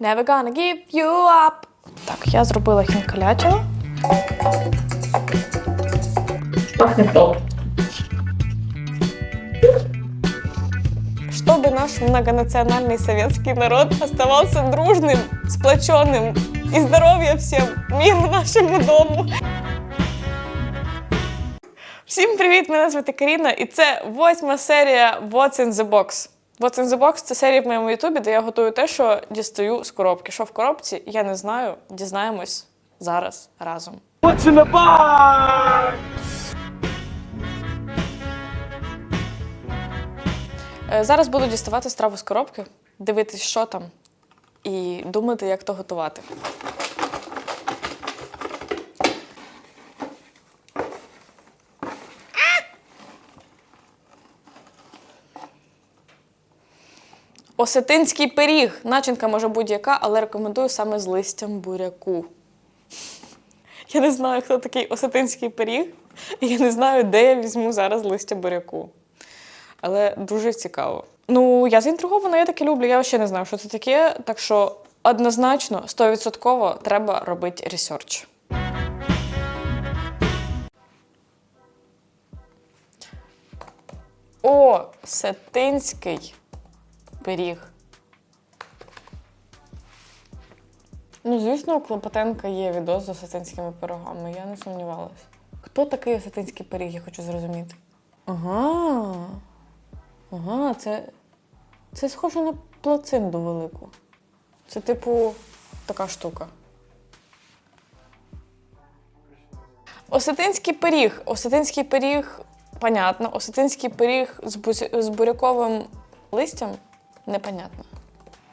Never gonna give you up. Так, я зробила хінкалятину. Пахне топ. Чтобы наш многонациональный советский народ оставался дружным, сплоченным и здоровья всем, миру нашему дому. Всім привіт! Мене звати Каріна, і це восьма серія What's in the Box. What's in the Box це серія в моєму ютубі, де я готую те, що дістаю з коробки. Що в коробці, я не знаю. Дізнаємось зараз разом. What's in the box? Е, Зараз буду діставати страву з коробки, дивитись, що там, і думати, як то готувати. Осетинський пиріг. Начинка може будь-яка, але рекомендую саме з листям буряку. Я не знаю, хто такий осетинський пиріг, я не знаю, де я візьму зараз листя буряку. Але дуже цікаво. Ну, я заінтригована, я таке люблю. Я ще не знаю, що це таке. Так що однозначно, 100% треба робити ресерч. О, сетинський пиріг. Ну, звісно, у Клопотенка є відос з осетинськими пирогами, я не сумнівалась. Хто такий осетинський пиріг, я хочу зрозуміти. Ага. Ага, це. Це схоже на плацинду велику. Це, типу, така штука. Осетинський пиріг. Осетинський пиріг, понятно. Осетинський пиріг з буряковим листям непонятно.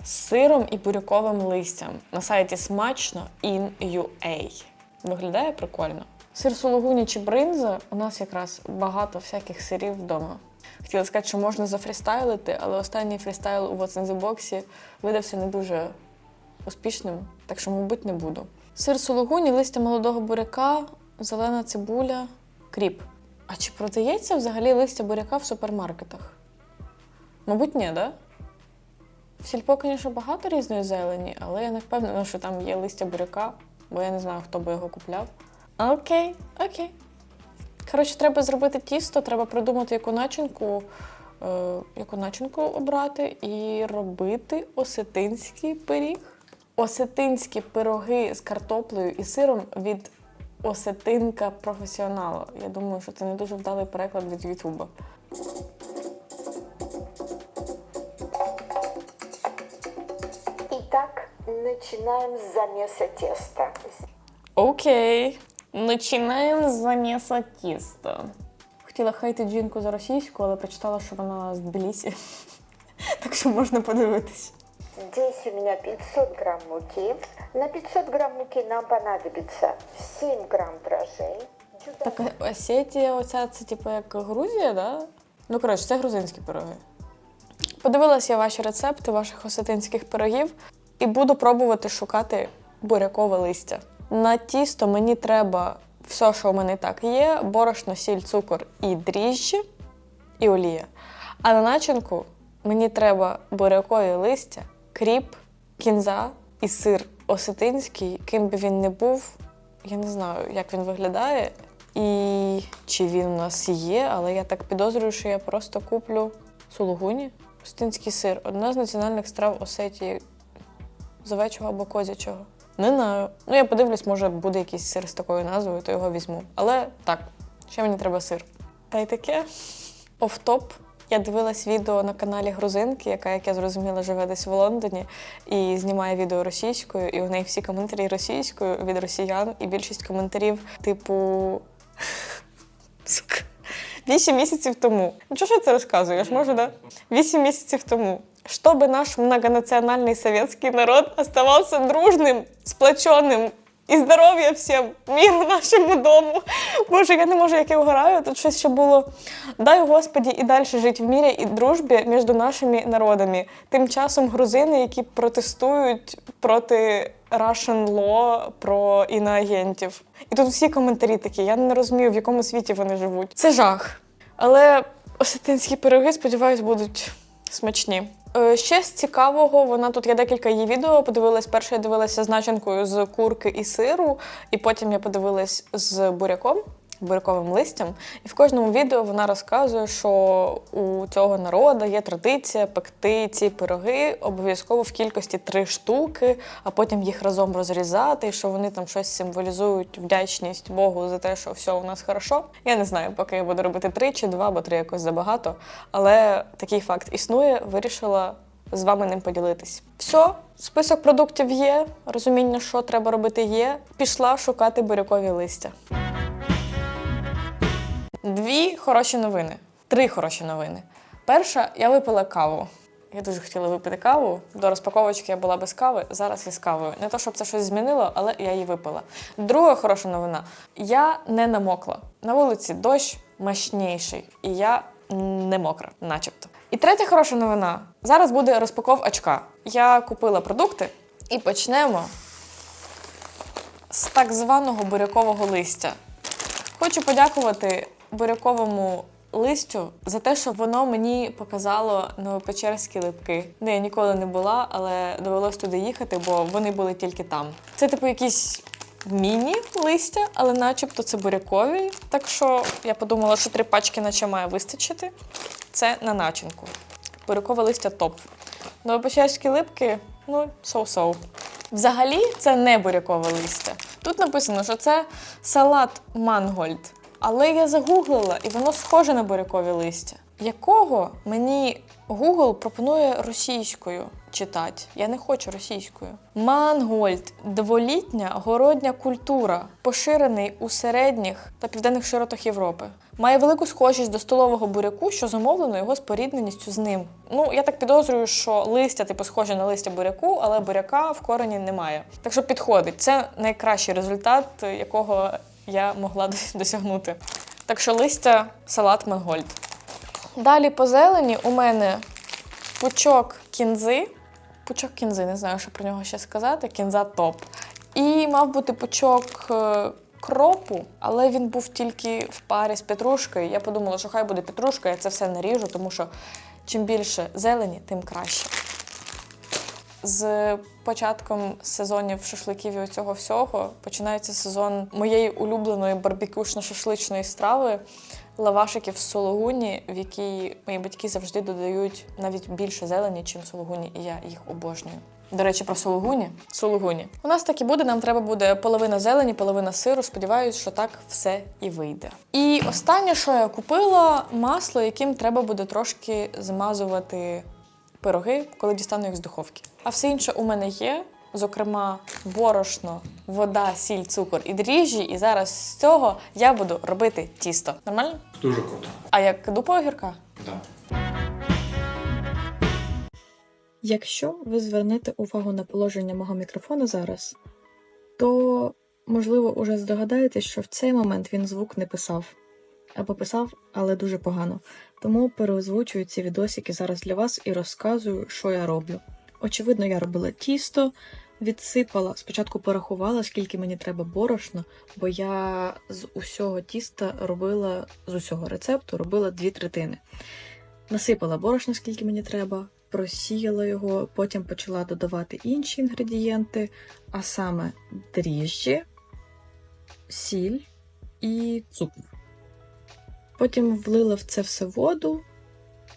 З сиром і буряковим листям на сайті смачно in UA. Виглядає прикольно. Сир сулугуні чи бринза у нас якраз багато всяких сирів вдома. Хотіла сказати, що можна зафрістайлити, але останній фрістайл у What's in the Box видався не дуже успішним, так що, мабуть, не буду. Сир сулугуні, листя молодого буряка, зелена цибуля, кріп. А чи продається взагалі листя буряка в супермаркетах? Мабуть, ні, да? Сільпо, звісно, багато різної зелені, але я не впевнена, що там є листя буряка, бо я не знаю, хто би його купляв. Окей, окей. Коротше, треба зробити тісто, треба придумати, яку начинку, е, яку начинку обрати і робити осетинський пиріг. Осетинські пироги з картоплею і сиром від осетинка професіонала. Я думаю, що це не дуже вдалий переклад від Ютуба. Начинаем с замеса теста. Окей. Починаємо з заміса тіста. Хотіла хейтити жінку за російську, але прочитала, що вона з Тбілісі. Так що можна подивитись. Здесь у меня 500 грамм муки. На 500 грамм муки нам понадобится 7 грамм дрожжей. Так Осетія, оця це типу як Грузія, да? Ну, коротше, це грузинські пироги. Подивилась я ваші рецепти ваших осетинських пирогів і буду пробувати шукати бурякове листя. На тісто мені треба все, що у мене так є: борошно, сіль, цукор і дріжджі, і олія. А на начинку мені треба бурякові листя, кріп, кінза і сир осетинський, ким би він не був. Я не знаю, як він виглядає і чи він у нас є, але я так підозрюю, що я просто куплю сулугуні, осетинський сир одна з національних страв Осетії з овечого або козячого. Не знаю. Ну, я подивлюсь, може буде якийсь сир з такою назвою, то його візьму. Але так, ще мені треба сир. Та й таке. Офтоп. Я дивилась відео на каналі Грузинки, яка, як я зрозуміла, живе десь в Лондоні і знімає відео російською, і у неї всі коментарі російською від росіян, і більшість коментарів, типу. Вісім місяців тому. Ну, чого ж я це розказую? Я ж можу, да? Вісім місяців тому Чтобы наш многонациональный советский народ оставался дружным, сплоченным і здоров'я всім, миру нашому дому. Боже, я не можу, як я вгораю. Тут щось ще було. Дай Господі і далі жити в мірі і дружбі між нашими народами. Тим часом грузини, які протестують проти Russian law про іноагентів. І тут всі коментарі такі. Я не розумію, в якому світі вони живуть. Це жах. Але осетинські пироги, сподіваюсь, будуть смачні. Е, Ще з цікавого, вона тут я декілька її відео. Подивилась перше, я дивилася з начинкою з курки і сиру, і потім я подивилась з буряком, буряковим листям. І в кожному відео вона розказує, що у цього народу є традиція пекти ці пироги обов'язково в кількості три штуки, а потім їх разом розрізати, і що вони там щось символізують вдячність Богу за те, що все у нас хорошо. Я не знаю, поки я буду робити три чи два, бо три якось забагато. Але такий факт існує, вирішила з вами ним поділитись. Все, список продуктів є, розуміння, що треба робити, є. Пішла шукати бурякові листя. Дві хороші новини. Три хороші новини. Перша, я випила каву. Я дуже хотіла випити каву. До розпаковочки я була без кави, зараз я з кавою. Не то, щоб це щось змінило, але я її випила. Друга хороша новина: я не намокла. На вулиці дощ мощніший, і я не мокра, начебто. І третя хороша новина: зараз буде розпаков очка. Я купила продукти і почнемо з так званого бурякового листя. Хочу подякувати буряковому листю за те, що воно мені показало новопечерські липки, де я ніколи не була, але довелось туди їхати, бо вони були тільки там. Це типу якісь міні-листя, але начебто це бурякові. Так що я подумала, що три пачки наче має вистачити. Це на начинку. Бурякове листя топ. Новопечерські липки, ну, соу-соу. Взагалі, це не бурякове листя. Тут написано, що це салат мангольд. Але я загуглила, і воно схоже на бурякові листя. Якого мені Google пропонує російською читати? Я не хочу російською. Мангольд дволітня городня культура, поширений у середніх та південних широтах Європи. Має велику схожість до столового буряку, що зумовлено його спорідненістю з ним. Ну, я так підозрюю, що листя, типу, схоже на листя буряку, але буряка в корені немає. Так що підходить. Це найкращий результат, якого я могла досягнути. Так що листя салат Мангольд. Далі по зелені у мене пучок кінзи. Пучок кінзи, не знаю, що про нього ще сказати. Кінза топ. І мав бути пучок е, кропу, але він був тільки в парі з петрушкою. Я подумала, що хай буде петрушка, я це все наріжу, тому що чим більше зелені, тим краще. З початком сезонів шашликів і цього всього починається сезон моєї улюбленої барбекюшно-шашличної страви лавашиків з сологуні, в якій мої батьки завжди додають навіть більше зелені, ніж сологуні, і я їх обожнюю. До речі, про сологуні. Сологуні. У нас так і буде. Нам треба буде половина зелені, половина сиру. Сподіваюсь, що так все і вийде. І останнє, що я купила, масло, яким треба буде трошки змазувати пироги, коли дістану їх з духовки. А все інше у мене є. Зокрема, борошно, вода, сіль, цукор і дріжджі. І зараз з цього я буду робити тісто. Нормально? Дуже круто. А як дупа огірка? Да. Якщо ви звернете увагу на положення мого мікрофона зараз, то, можливо, уже здогадаєтесь, що в цей момент він звук не писав. Або писав, але дуже погано. Тому переозвучую ці відосики зараз для вас і розказую, що я роблю. Очевидно, я робила тісто, відсипала, спочатку порахувала, скільки мені треба борошна, бо я з усього тіста робила, з усього рецепту робила дві третини. Насипала борошна, скільки мені треба, просіяла його, потім почала додавати інші інгредієнти, а саме дріжджі, сіль і цукор. Потім влила в це все воду,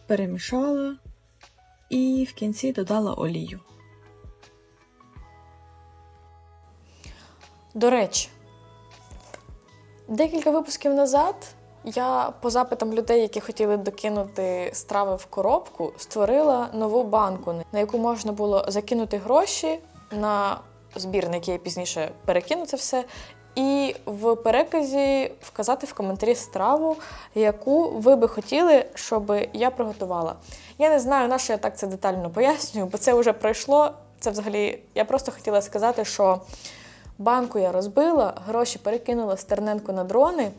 перемішала і в кінці додала олію. До речі, декілька випусків назад я по запитам людей, які хотіли докинути страви в коробку, створила нову банку, на яку можна було закинути гроші на збір, на який пізніше перекину це все. І в переказі вказати в коментарі страву, яку ви би хотіли, щоб я приготувала. Я не знаю, на що я так це детально пояснюю, бо це вже пройшло. Це взагалі, я просто хотіла сказати, що банку я розбила, гроші перекинула стерненко на дрони.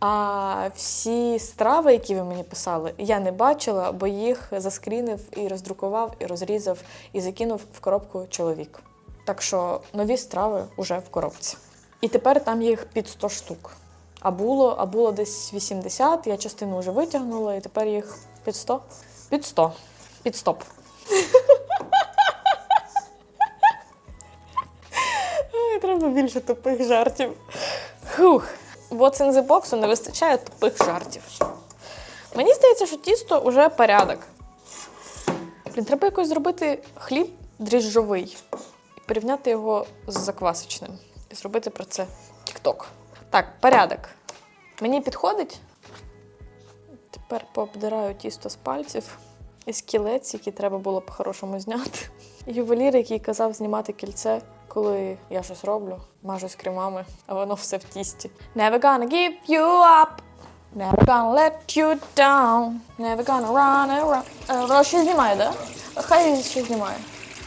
А всі страви, які ви мені писали, я не бачила, бо їх заскрінив і роздрукував, і розрізав, і закинув в коробку чоловік. Так що нові страви вже в коробці. І тепер там їх під 100 штук. А було, а було десь 80, я частину вже витягнула, і тепер їх під 100. Під 100. Під стоп. Ой, треба більше тупих жартів. Хух. What's in the box не вистачає тупих жартів. Мені здається, що тісто вже порядок. Блін, треба якось зробити хліб дріжджовий і порівняти його з заквасочним. Зробити про це тік-ток. Так, порядок. Мені підходить. Тепер пообдираю тісто з пальців і скілець, який треба було по-хорошому зняти. Ювелір, який казав знімати кільце, коли я щось роблю, мажусь кремами, а воно все в тісті. Never gonna give you up. Never gonna let you down. Never gonna run around. Е, Воно ще знімає, да? Хай ще знімає.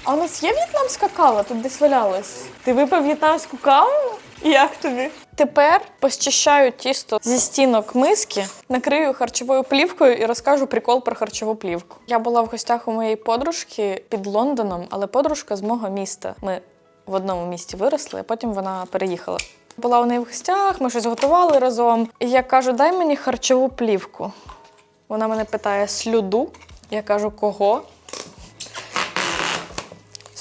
А у нас є в'єтнамська кава? Тут десь валялась. Ти випив в'єтнамську каву? Як тобі? Тепер позчищаю тісто зі стінок миски, накрию харчовою плівкою і розкажу прикол про харчову плівку. Я була в гостях у моєї подружки під Лондоном, але подружка з мого міста. Ми в одному місті виросли, а потім вона переїхала. Була у неї в гостях, ми щось готували разом. І я кажу: дай мені харчову плівку. Вона мене питає слюду. Я кажу, кого?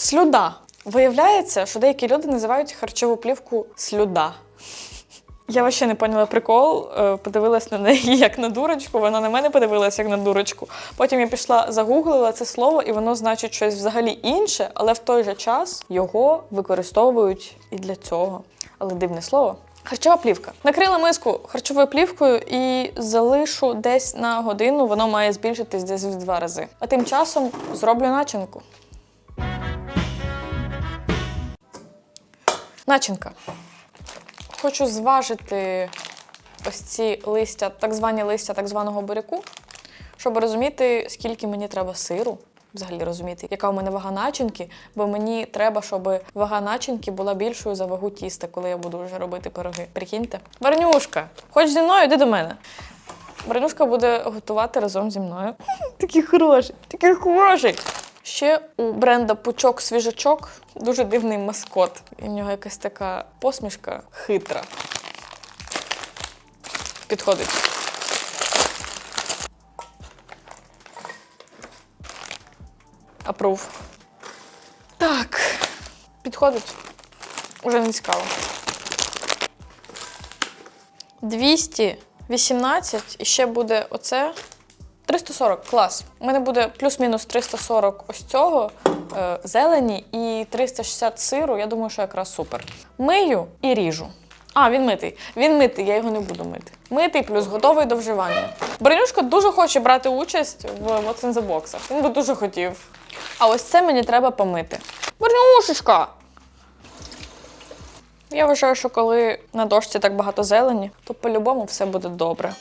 Слюда. Виявляється, що деякі люди називають харчову плівку слюда. Я вообще не поняла прикол, е, подивилась на неї як на дурочку, вона на мене подивилась як на дурочку. Потім я пішла, загуглила це слово, і воно значить щось взагалі інше, але в той же час його використовують і для цього. Але дивне слово. Харчова плівка. Накрила миску харчовою плівкою і залишу десь на годину, воно має збільшитись десь в два рази. А тим часом зроблю начинку. Начинка. Хочу зважити ось ці листя, так звані листя так званого буряку, щоб розуміти, скільки мені треба сиру. Взагалі розуміти, яка у мене вага начинки, бо мені треба, щоб вага начинки була більшою за вагу тіста, коли я буду вже робити пироги. Прикиньте. Барнюшка, хоч зі мною, йди до мене. Барнюшка буде готувати разом зі мною. Такий хороший, такий хороший. Ще у бренда Пучок Свіжачок дуже дивний маскот. І в нього якась така посмішка хитра. Підходить. Апрув. Так. Підходить. Уже не цікаво. 218 і ще буде оце. 340, клас. У мене буде плюс-мінус 340 ось цього е, зелені і 360 сиру. Я думаю, що якраз супер. Мию і ріжу. А, він митий. Він митий, я його не буду мити. Митий плюс готовий до вживання. Бронюшка дуже хоче брати участь в Box. Він би дуже хотів. А ось це мені треба помити. Бронюшечка! Я вважаю, що коли на дошці так багато зелені, то по-любому все буде добре.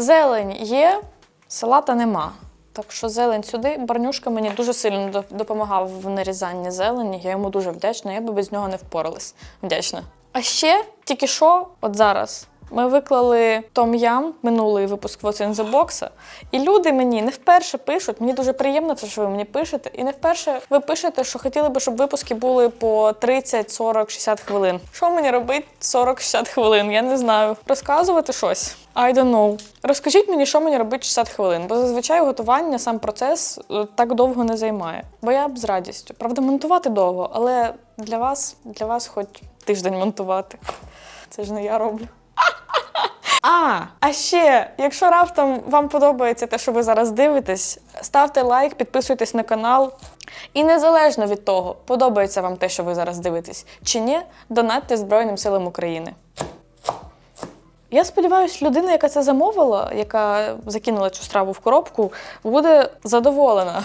Зелень є, салата нема. Так що зелень сюди. Барнюшка мені дуже сильно допомагав в нарізанні зелені. Я йому дуже вдячна. Я би без нього не впоралась. Вдячна. А ще тільки що, от зараз, ми виклали Том Ям, минулий випуск What's in the Box, і люди мені не вперше пишуть. Мені дуже приємно, це, що ви мені пишете. І не вперше ви пишете, що хотіли би, щоб випуски були по 30, 40, 60 хвилин. Що мені робити 40-60 хвилин? Я не знаю. Розказувати щось. I don't know. Розкажіть мені, що мені робити 60 хвилин, бо зазвичай готування, сам процес е, так довго не займає. Бо я б з радістю. Правда, монтувати довго, але для вас, для вас хоч тиждень монтувати. Це ж не я роблю. А, а ще, якщо раптом вам подобається те, що ви зараз дивитесь, ставте лайк, підписуйтесь на канал. І незалежно від того, подобається вам те, що ви зараз дивитесь, чи ні, донатьте Збройним силам України. Я сподіваюся, людина, яка це замовила, яка закинула цю страву в коробку, буде задоволена.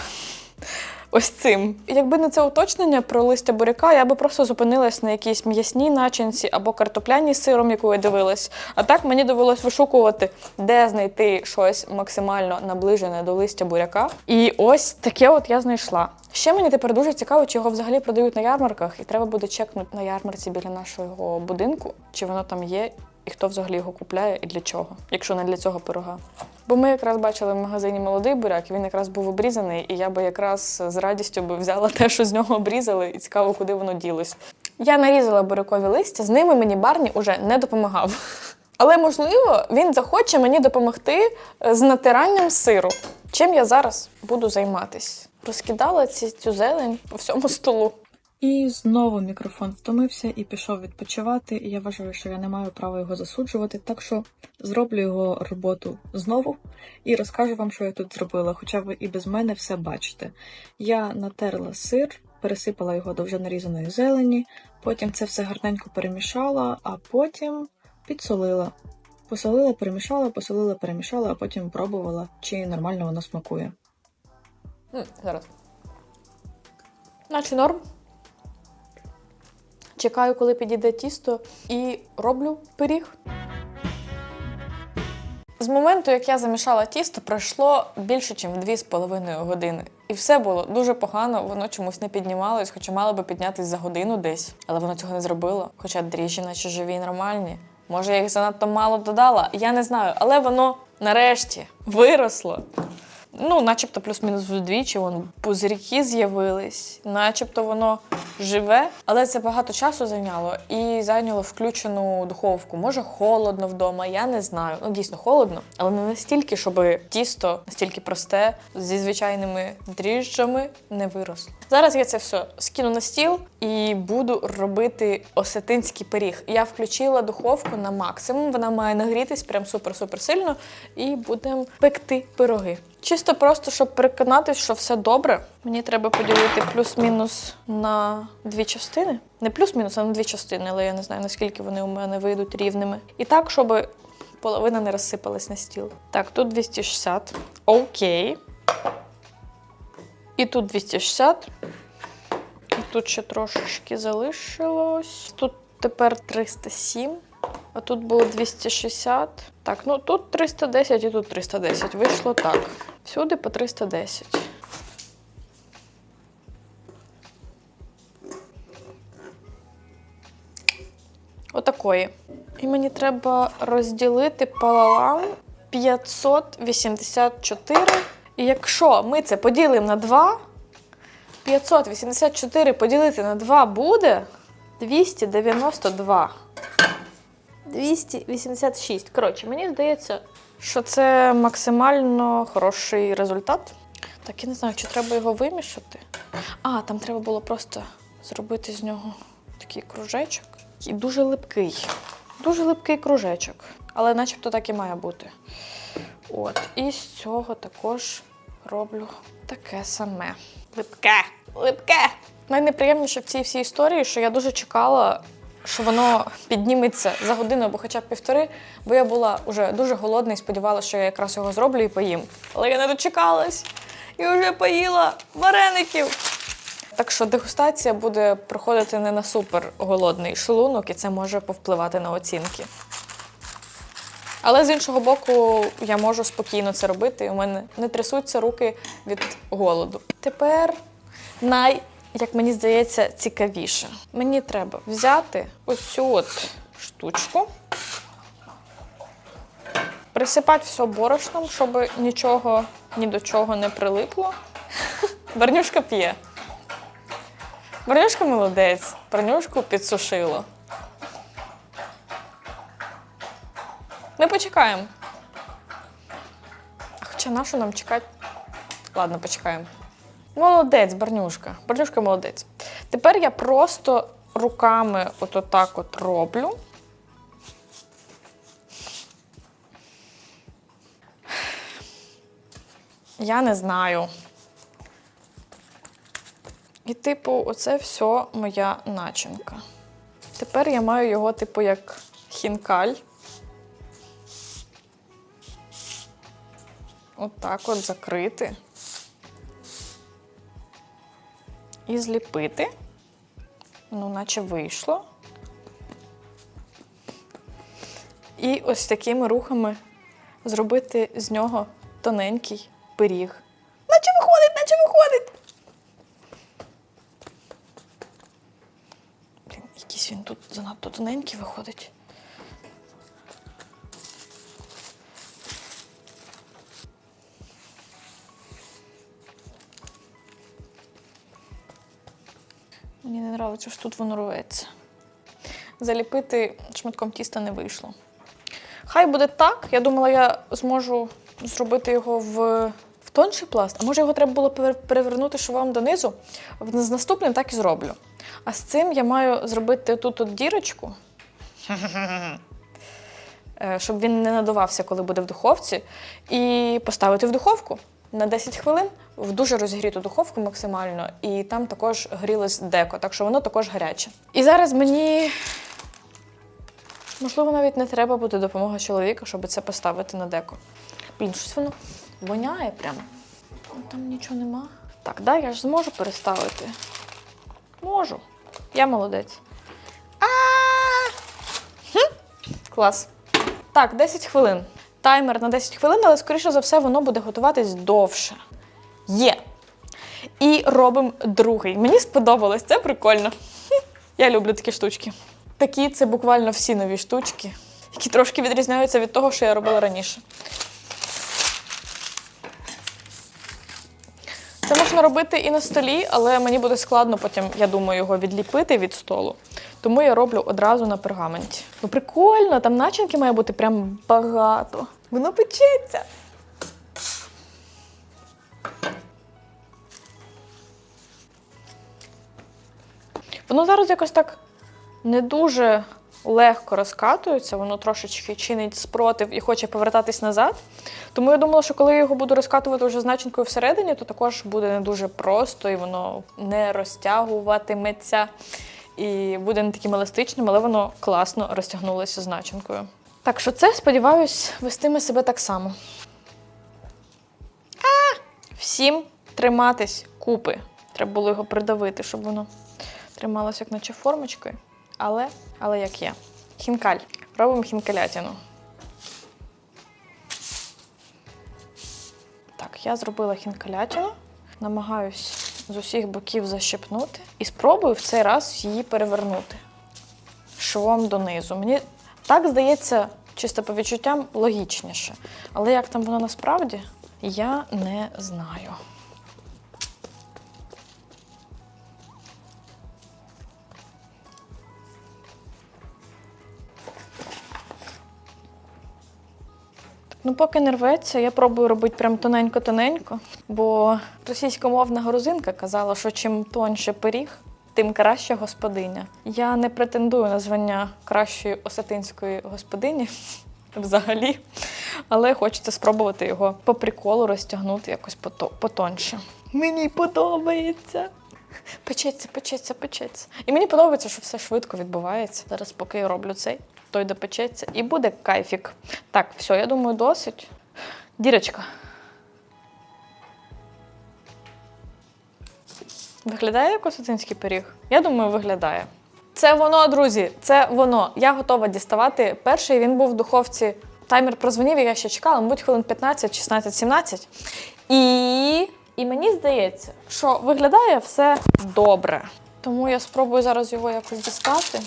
Ось цим. Якби не це уточнення про листя буряка, я би просто зупинилась на якійсь м'ясній начинці або картопляній з сиром, яку я дивилась. А так мені довелось вишукувати, де знайти щось максимально наближене до листя буряка. І ось таке от я знайшла. Ще мені тепер дуже цікаво, чи його взагалі продають на ярмарках, і треба буде чекнути на ярмарці біля нашого будинку, чи воно там є, і хто взагалі його купляє і для чого, якщо не для цього пирога. Бо ми якраз бачили в магазині молодий буряк, він якраз був обрізаний, і я би якраз з радістю би взяла те, що з нього обрізали, і цікаво, куди воно ділось. Я нарізала бурякові листя, з ними мені Барні уже не допомагав. Але можливо він захоче мені допомогти е, з натиранням сиру. Чим я зараз буду займатись? Розкидала ці, цю зелень по всьому столу. І знову мікрофон втомився і пішов відпочивати. І я вважаю, що я не маю права його засуджувати, так що зроблю його роботу знову і розкажу вам, що я тут зробила, хоча ви і без мене все бачите. Я натерла сир, пересипала його до вже нарізаної зелені, потім це все гарненько перемішала, а потім підсолила. Посолила, перемішала, посолила, перемішала, а потім пробувала, чи нормально воно смакує. Зараз. Наче норм. Чекаю, коли підійде тісто, і роблю пиріг. З моменту, як я замішала тісто, пройшло більше, ніж 2,5 години. І все було дуже погано, воно чомусь не піднімалось, хоча мало би піднятись за годину десь. Але воно цього не зробило. Хоча дріжджі наче живі і нормальні. Може, я їх занадто мало додала, я не знаю. Але воно нарешті виросло. Ну, начебто, плюс-мінус вдвічі, вон пузирки з'явились, начебто воно живе, але це багато часу зайняло і зайняло включену духовку. Може, холодно вдома, я не знаю. Ну, дійсно холодно, але не настільки, щоб тісто настільки просте зі звичайними дріжджами не виросло. Зараз я це все скину на стіл і буду робити осетинський пиріг. Я включила духовку на максимум, вона має нагрітись прям супер-супер сильно, і будемо пекти пироги. Чисто просто, щоб переконатись, що все добре. Мені треба поділити плюс-мінус на дві частини. Не плюс-мінус, а на дві частини, але я не знаю, наскільки вони у мене вийдуть рівними. І так, щоб половина не розсипалась на стіл. Так, тут 260. Окей. І тут 260. І тут ще трошечки залишилось. Тут тепер 307. А тут було 260. Так, ну тут 310 і тут 310. Вийшло так. Всюди по 310. Отакої. І мені треба розділити пополам 584. І якщо ми це поділимо на 2, 584 поділити на 2 буде 292. 286. Коротше, мені здається, що це максимально хороший результат. Так, я не знаю, чи треба його вимішати. А, там треба було просто зробити з нього такий кружечок. І дуже липкий. Дуже липкий кружечок. Але начебто так і має бути. От. І з цього також роблю таке саме. Липке! Липке! Найнеприємніше в цій всій історії, що я дуже чекала, що воно підніметься за годину або хоча б півтори, бо я була вже дуже голодна і сподівалася, що я якраз його зроблю і поїм. Але я не дочекалась і вже поїла вареників. Так що дегустація буде проходити не на супер голодний шлунок, і це може повпливати на оцінки. Але з іншого боку, я можу спокійно це робити, і у мене не трясуться руки від голоду. Тепер най, як мені здається, цікавіше. Мені треба взяти оцю от штучку, присипати все борошном, щоб нічого ні до чого не прилипло. Барнюшка п'є. Барнюшка молодець, барнюшку підсушило. Ми почекаємо. Хоча на що нам чекати? Ладно, почекаємо. Молодець, Барнюшка. Барнюшка молодець. Тепер я просто руками от отак от роблю. Я не знаю. І, типу, оце все моя начинка. Тепер я маю його, типу, як хінкаль. Отак от закрити. І зліпити. Ну, наче вийшло. І ось такими рухами зробити з нього тоненький пиріг. Наче виходить, наче виходить! Блін, якийсь він тут занадто тоненький виходить. Подобається, що тут воно рветься. Заліпити шматком тіста не вийшло. Хай буде так. Я думала, я зможу зробити його в, в тонший пласт. А може його треба було перевернути швом донизу. З наступним так і зроблю. А з цим я маю зробити тут от дірочку. Е, щоб він не надувався, коли буде в духовці, і поставити в духовку на 10 хвилин в дуже розігріту духовку максимально, і там також грілось деко, так що воно також гаряче. І зараз мені можливо навіть не треба буде допомога чоловіка, щоб це поставити на деко. Блін, щось воно воняє прямо. Там нічого нема. Так, да, я ж зможу переставити. Можу. Я молодець. А! Клас. Так, 10 хвилин. Таймер на 10 хвилин, але скоріше за все, воно буде готуватись довше. Є. І робимо другий. Мені сподобалось, це прикольно. Я люблю такі штучки. Такі це буквально всі нові штучки, які трошки відрізняються від того, що я робила раніше. Це можна робити і на столі, але мені буде складно потім, я думаю, його відліпити від столу. Тому я роблю одразу на пергаменті. Ну прикольно, там начинки має бути прям багато. Воно печеться. Воно зараз якось так не дуже легко розкатується, воно трошечки чинить спротив і хоче повертатись назад. Тому я думала, що коли я його буду розкатувати вже з начинкою всередині, то також буде не дуже просто і воно не розтягуватиметься. І буде не таким еластичним, але воно класно розтягнулося з начинкою. Так що це, сподіваюсь, вестиме себе так само. А! Всім триматись купи. Треба було його придавити, щоб воно трималося як наче формочкою. Але, але як є. Хінкаль. Робимо хінкалятину. Так, я зробила хінкалятину. Намагаюсь з усіх боків защепнути і спробую в цей раз її перевернути швом донизу. Мені так здається, чисто по відчуттям логічніше. Але як там воно насправді, я не знаю. Ну, поки не рветься, я пробую робити прям тоненько-тоненько, бо російськомовна грузинка казала, що чим тоньше пиріг, тим краща господиня. Я не претендую на звання кращої осетинської господині взагалі, але хочеться спробувати його по приколу розтягнути якось пото- потоньше. Мені подобається. Печеться, печеться, печеться. І мені подобається, що все швидко відбувається. Зараз, поки я роблю цей, той допечеться, і буде кайфік. Так, все, я думаю, досить. Дірочка. Виглядає як осетинський пиріг? Я думаю, виглядає. Це воно, друзі, це воно. Я готова діставати. Перший він був в духовці. Таймер прозвонів, я ще чекала, мабуть, хвилин 15, 16, 17. І, і мені здається, що виглядає все добре. Тому я спробую зараз його якось дістати.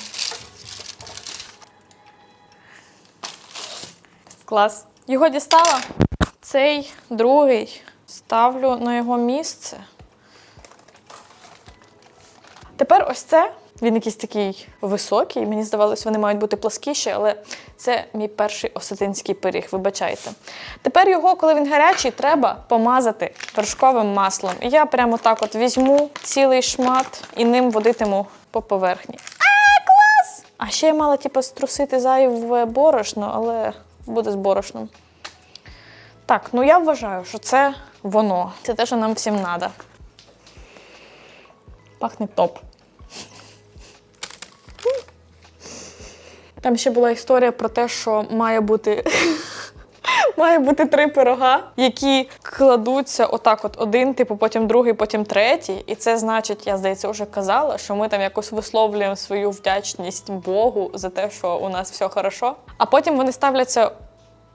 Клас. Його дістала. Цей другий ставлю на його місце. Тепер ось це. Він якийсь такий високий. Мені здавалось, вони мають бути пласкіші, але це мій перший осетинський пиріг, вибачайте. Тепер його, коли він гарячий, треба помазати вершковим маслом. І я прямо так от візьму цілий шмат і ним водитиму по поверхні. А, клас! А ще я мала типу, струсити зайве борошно, але буде з борошном. Так, ну я вважаю, що це воно. Це те, що нам всім треба. Пахне топ. Там ще була історія про те, що має бути. Має бути три пирога, які кладуться отак: от один, типу, потім другий, потім третій. І це значить, я здається, вже казала, що ми там якось висловлюємо свою вдячність Богу за те, що у нас все хорошо. А потім вони ставляться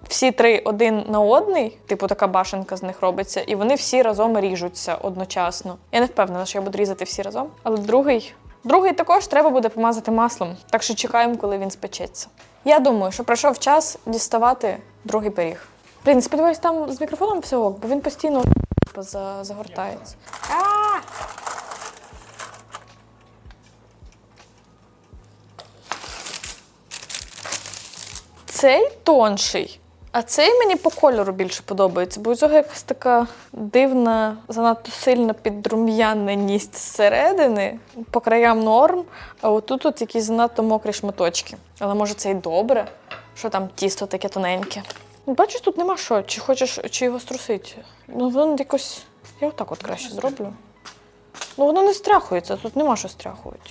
всі три один на одний, типу така башенка з них робиться, і вони всі разом ріжуться одночасно. Я не впевнена, що я буду різати всі разом, але другий. Другий також треба буде помазати маслом, так що чекаємо, коли він спечеться. Я думаю, що пройшов час діставати другий пиріг. Блін, сподіваюсь, там з мікрофоном все ок, бо він постійно за- загортається. А! цей тонший, а цей мені по кольору більше подобається, бо у цього якась така дивна, занадто сильна підрум'яненість зсередини, по краям норм, а отут от якісь занадто мокрі шматочки. Але може це й добре, що там тісто таке тоненьке. Ну, Бачиш, тут нема що, чи хочеш, чи його струсити. Ну, воно якось. Я отак от краще зроблю. Ну, воно не стряхується, тут нема що стряхувати.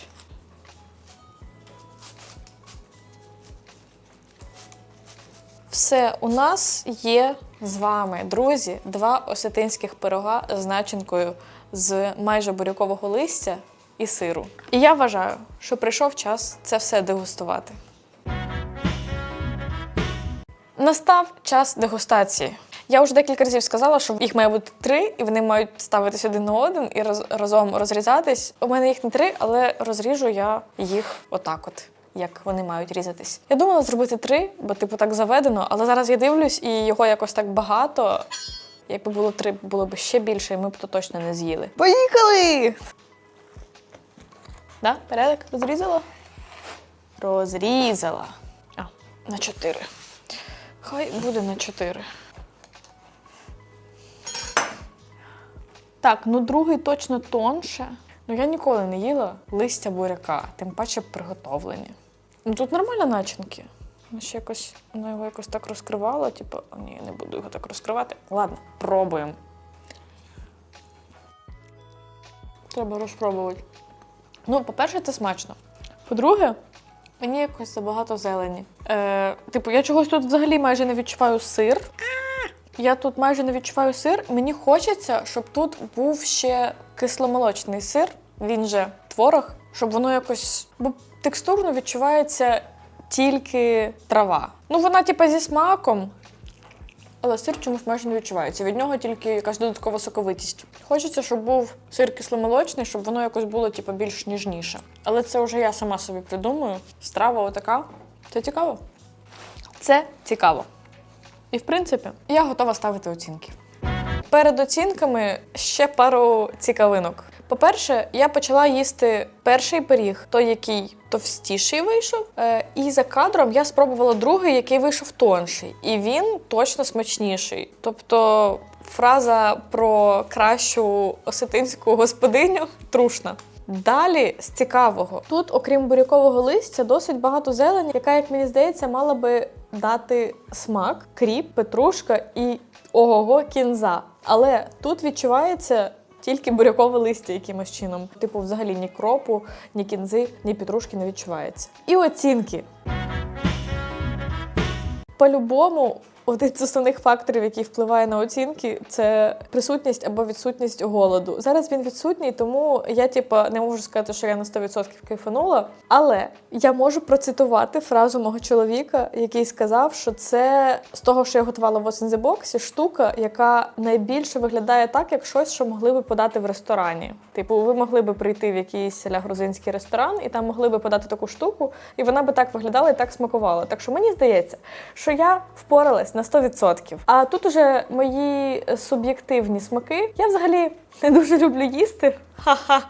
Все, у нас є з вами, друзі, два осетинських пирога з начинкою з майже бурякового листя і сиру. І я вважаю, що прийшов час це все дегустувати. Настав час дегустації. Я вже декілька разів сказала, що їх має бути три, і вони мають ставитись один на один і роз- разом розрізатись. У мене їх не три, але розріжу я їх отак, от як вони мають різатись. Я думала зробити три, бо типу так заведено, але зараз я дивлюсь, і його якось так багато. Якби було три, було б ще більше, і ми б то точно не з'їли. Поїхали! Да? Порядок? Розрізала? Розрізала. А, на чотири. Хай буде на 4. Так, ну другий точно тонше. Ну я ніколи не їла листя буряка, тим паче приготовлені. Ну тут нормально начинки. Ну, ще якось вона його якось так розкривала, типу, «А, ні, не буду його так розкривати. Ладно, пробуємо. Треба розпробувати. Ну, по-перше, це смачно. По-друге, Мені якось забагато зелені. Е, типу, я чогось тут взагалі майже не відчуваю сир. Я тут майже не відчуваю сир. Мені хочеться, щоб тут був ще кисломолочний сир, він же творог, щоб воно якось. Бо текстурно відчувається тільки трава. Ну, вона, типу, зі смаком, але сир чомусь майже не відчувається. Від нього тільки якась додаткова соковитість. Хочеться, щоб був сир кисломолочний, щоб воно якось було типу, більш ніжніше. Але це вже я сама собі придумаю. Страва отака. Це цікаво. Це цікаво. І в принципі, я готова ставити оцінки. Перед оцінками ще пару цікавинок. По-перше, я почала їсти перший пиріг, той, який товстіший вийшов. Е, і за кадром я спробувала другий, який вийшов тонший. І він точно смачніший. Тобто фраза про кращу осетинську господиню трушна. Далі з цікавого. Тут, окрім бурякового листя, досить багато зелені, яка, як мені здається, мала би дати смак, кріп, петрушка і ого-го кінза. Але тут відчувається тільки бурякове листя якимось чином. Типу, взагалі ні кропу, ні кінзи, ні петрушки не відчувається. І оцінки. По-любому, один з основних факторів, який впливає на оцінки, це присутність або відсутність голоду. Зараз він відсутній, тому я, типа, не можу сказати, що я на 100% кайфанула. Але я можу процитувати фразу мого чоловіка, який сказав, що це з того, що я готувала в What's in the Box, штука, яка найбільше виглядає так, як щось, що могли би подати в ресторані. Типу, ви могли би прийти в якийсь ля грузинський ресторан, і там могли би подати таку штуку, і вона би так виглядала і так смакувала. Так що мені здається, що я впоралась на 100%. А тут уже мої суб'єктивні смаки. Я взагалі не дуже люблю їсти. Ха-ха.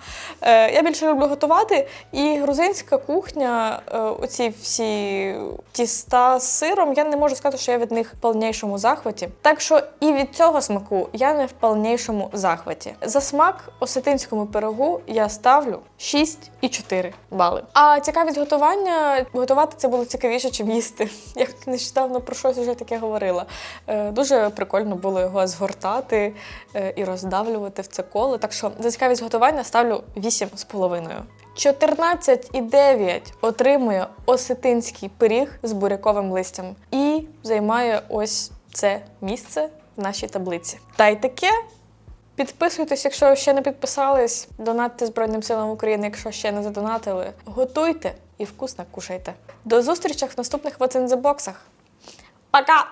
Е, я більше люблю готувати. І грузинська кухня, е, оці всі тіста з сиром, я не можу сказати, що я від них в повнішому захваті. Так що і від цього смаку я не в повнішому захваті. За смак осетинському пирогу я ставлю 6,4 бали. А цікавість готування готувати це було цікавіше, чим їсти. Я нещодавно про щось вже таке говорила. Е, Дуже прикольно було його згортати е, і роздавлювати в це коло. Так що за цікавість готування ставлю 8,5. 14,9 отримує осетинський пиріг з буряковим листям і займає ось це місце в нашій таблиці. Та й таке. Підписуйтесь, якщо ще не підписались. Донатьте Збройним силам України, якщо ще не задонатили. Готуйте і вкусно кушайте. До зустрічі в наступних What's in. Пока!